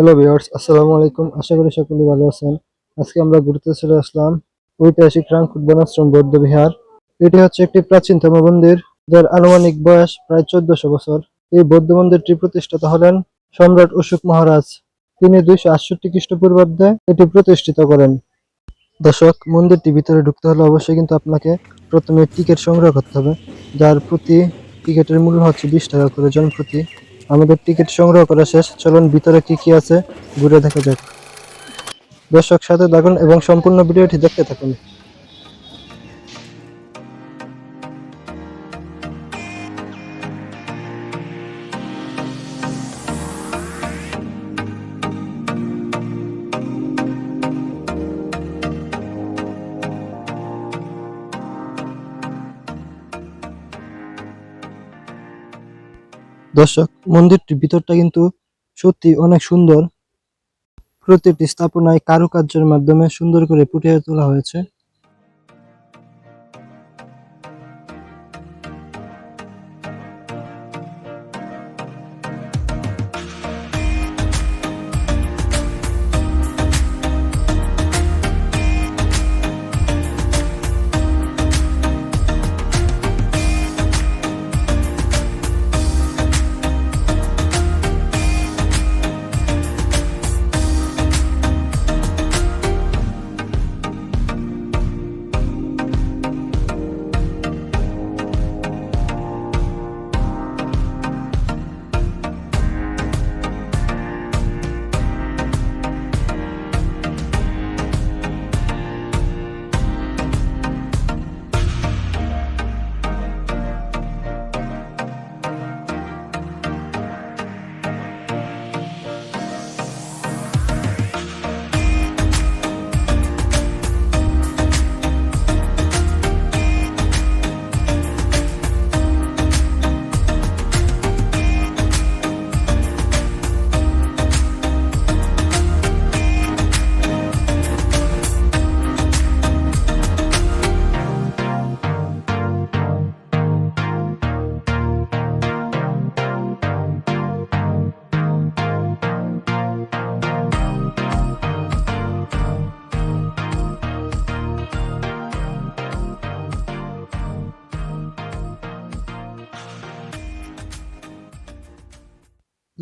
Hello viewers আসসালামু আলাইকুম আশা করি সকলেই ভালো আছেন আজকে আমরা ঘুরতে চলে আসলাম ঐতিহাসিক রাংকুট বনাশ্রম বৌদ্ধ বিহার। এটি হচ্ছে একটি প্রাচীনতম মন্দির, যার আনুমানিক বয়স প্রায় চোদ্দশো বছর। এই বৌদ্ধ মন্দিরটি প্রতিষ্ঠাতা হলেন সম্রাট অশোক মহারাজ। তিনি দুইশো আটষট্টি খ্রিস্টপূর্বাব্দে এটি প্রতিষ্ঠিত করেন। দর্শক, মন্দিরটি ভিতরে ঢুকতে হলে অবশ্যই কিন্তু আপনাকে প্রথমে টিকিট সংগ্রহ করতে হবে, যার প্রতি টিকিটের মূল্য হচ্ছে বিশ টাকা করে জন প্রতি আমাদের টিকিট সংগ্রহ করা শেষ। চলুন ভিতরে কি কি আছে, ঘুরে দেখা যাক। দর্শক সাথে থাকুন এবং সম্পূর্ণ ভিডিওটি দেখতে থাকুন। দর্শক, মন্দিরটির ভিতরটা কিন্তু সত্যি অনেক সুন্দর। প্রতিটি স্থাপনায় কারুকার্যের মাধ্যমে সুন্দর করে ফুটিয়ে তোলা হয়েছে।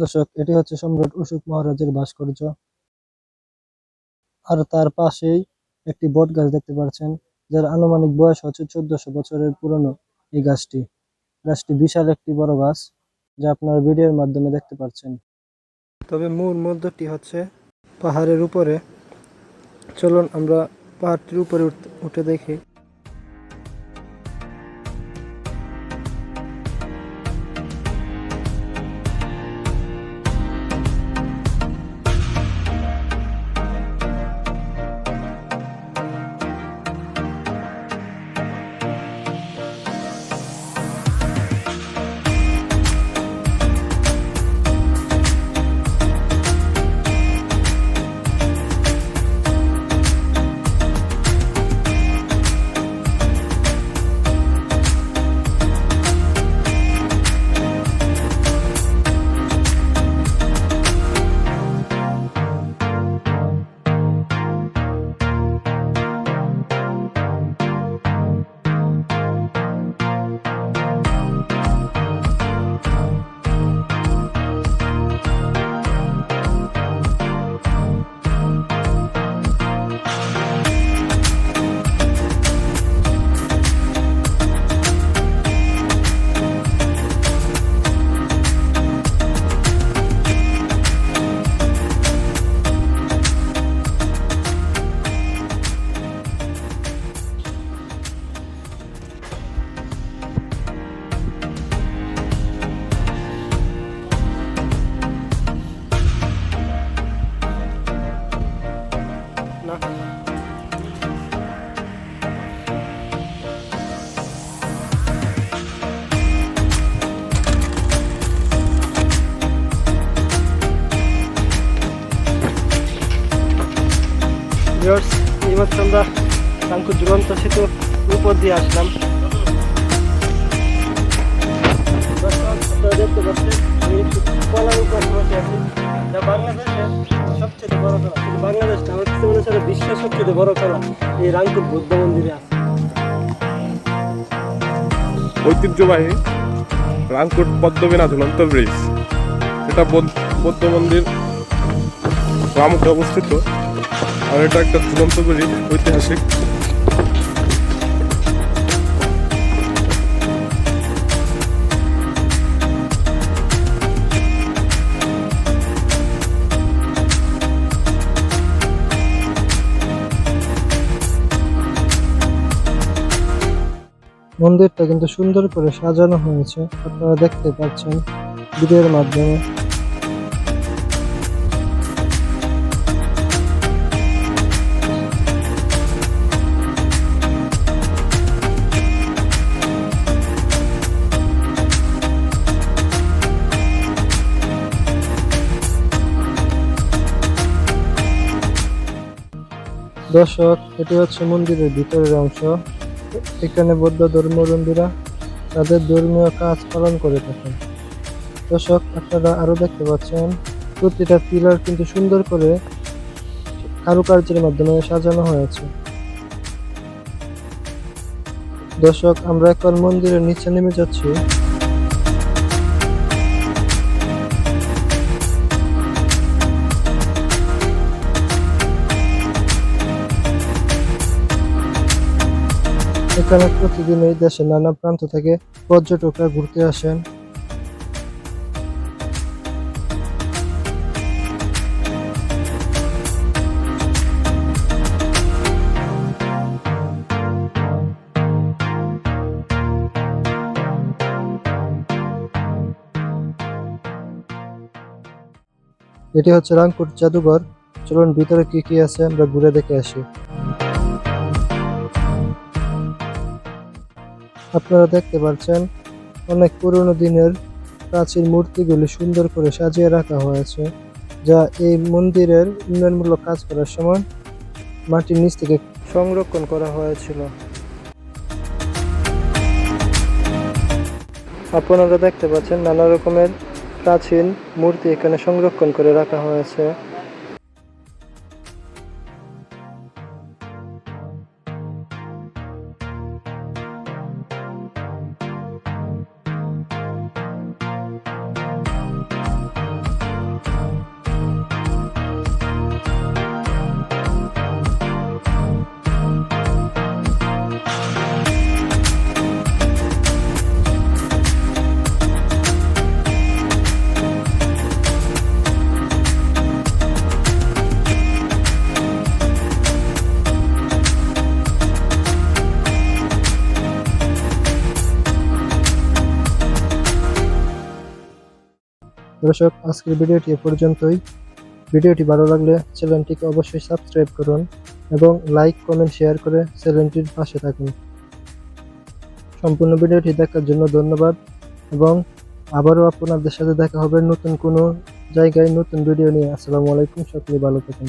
দর্শক, এটি হচ্ছে সম্রাট অশোক মহারাজের ভাস্কর্য। আর তার পাশেই একটি বট গাছ দেখতে পাচ্ছেন, যার আনুমানিক বয়স হচ্ছে চোদ্দশো বছরের পুরনো এই গাছটি। গাছটি বিশাল একটি বড় গাছ, যা আপনারা ভিডিওর মাধ্যমে দেখতে পাচ্ছেন। তবে মূল মধ্যটি হচ্ছে, পাহাড়ের উপরে চলুন আমরা পাহাড়টির উপরে উঠে দেখি। ভিউয়ার্স এইমাত্র আমরা কাঙ্কুর ঝুলন্ত সেতু উপর দিয়ে আসলাম। বড় বিশ্বের সবচেয়ে বড় খেলা এই রাংপুর বৌদ্ধ মন্দিরে আছে। ঐতিহ্যবাহী রাংকুট পদ্মবিনা ঝুলন্ত ব্রিজ। এটা বৌদ্ধ মন্দির রামুখে অবস্থিত। আর এটা একটা ঝুলন্ত ব্রিজ ঐতিহাসিক। মন্দিরটা কিন্তু সুন্দর করে সাজানো হয়েছে। আপনারা দেখতে পাচ্ছেন, ভিডিওর মাধ্যমে। দর্শক, এটি হচ্ছে মন্দিরের ভিতরের অংশ। এখানে বৌদ্ধ ধর্মাবলম্বীরা তাদের ধর্মীয় কাজ পালন করে থাকেন। দর্শক, আপনারা আরও দেখতে পাচ্ছেন, প্রতিটা পিলার কিন্তু সুন্দর করে কারুকার্যের মাধ্যমে সাজানো হয়েছে। দর্শক, আমরা এখন মন্দিরের নিচে নেমে যাচ্ছি। এখানে প্রতিদিন এই দেশের নানা প্রান্ত থেকে পর্যটকরা ঘুরতে আসেন। এটি হচ্ছে রাংপুর জাদুঘর। চলুন ভিতরে কি কি আছে আমরা ঘুরে দেখে আসি। আপনারা দেখতে পাচ্ছেন, অনেক পুরনো দিনের প্রাচীন মূর্তিগুলি সুন্দর করে সাজিয়ে রাখা হয়েছে, যা এই মন্দিরের উন্নয়নমূলক কাজ করার সময় মাটির নিচ থেকে সংরক্ষণ করা হয়েছিল। আপনারা দেখতে পাচ্ছেন, নানা রকমের প্রাচীন মূর্তি এখানে সংরক্ষণ করে রাখা হয়েছে। দর্শক, আজকের ভিডিওটি এ পর্যন্তই। ভিডিওটি ভালো লাগলে চ্যানেলটিকে অবশ্যই সাবস্ক্রাইব করুন এবং লাইক, কমেন্ট, শেয়ার করে চ্যানেলটির পাশে থাকুন। সম্পূর্ণ ভিডিওটি দেখার জন্য ধন্যবাদ এবং আবারও আপনাদের সাথে দেখা হবে নতুন কোনো জায়গায় নতুন ভিডিও নিয়ে। আসসালামু আলাইকুম, সকলে ভালো থাকুন।